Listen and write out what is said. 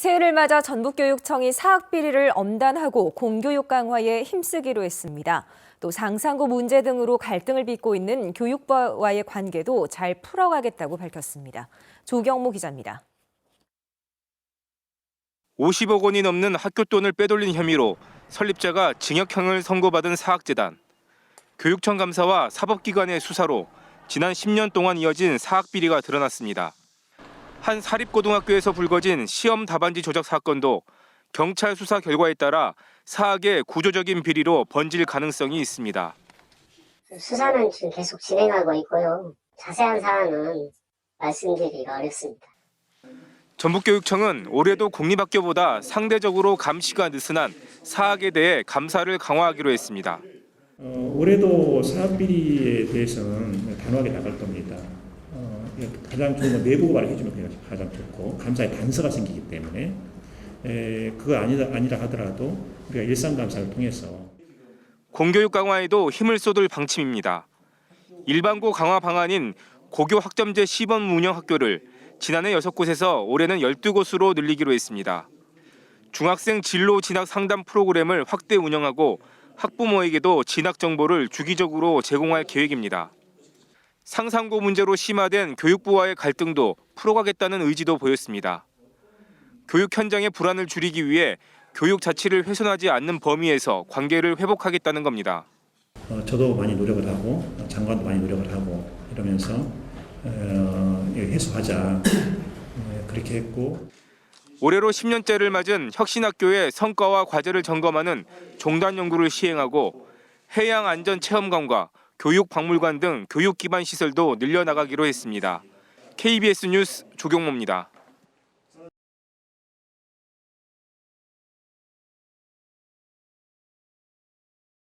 새해를 맞아 전북교육청이 사학 비리를 엄단하고 공교육 강화에 힘쓰기로 했습니다. 또 상상고 문제 등으로 갈등을 빚고 있는 교육부와의 관계도 잘 풀어가겠다고 밝혔습니다. 조경모 기자입니다. 50억 원이 넘는 학교 돈을 빼돌린 혐의로 설립자가 징역형을 선고받은 사학재단. 교육청 감사와 사법기관의 수사로 지난 10년 동안 이어진 사학 비리가 드러났습니다. 한 사립고등학교에서 불거진 시험 답안지 조작 사건도 경찰 수사 결과에 따라 사학의 구조적인 비리로 번질 가능성이 있습니다. 수사는 지금 계속 진행하고 있고요. 자세한 사안은 말씀드리기가 어렵습니다. 전북교육청은 올해도 공립학교보다 상대적으로 감시가 느슨한 사학에 대해 감사를 강화하기로 했습니다. 어, 올해도 사업 비리에 대해서는 단호하게 나갈 겁니다. 어, 예, 가장 좋은 건 내부 고발을 해주면 그냥 가장 좋고 감사에 단서가 생기기 때문에 에, 그거 아니다 아니라 하더라도 우리가 일상 감사를 통해서 공교육 강화에도 힘을 쏟을 방침입니다. 일반고 강화 방안인 고교 학점제 시범 운영 학교를 지난해 6곳에서 올해는 12곳으로 늘리기로 했습니다. 중학생 진로 진학 상담 프로그램을 확대 운영하고 학부모에게도 진학 정보를 주기적으로 제공할 계획입니다. 상상고 문제로 심화된 교육부와의 갈등도 풀어가겠다는 의지도 보였습니다. 교육 현장의 불안을 줄이기 위해 교육 자치를 훼손하지 않는 범위에서 관계를 회복하겠다는 겁니다. 어, 저도 많이 노력을 하고 어, 장관도 많이 노력을 하고 이러면서 어, 예, 해소하자 예, 그렇게 했고 올해로 10년째를 맞은 혁신학교의 성과와 과제를 점검하는 종단 연구를 시행하고 해양 안전 체험관과 교육 박물관 등 교육 기반 시설도 늘려나가기로 했습니다. KBS 뉴스 조경모입니다.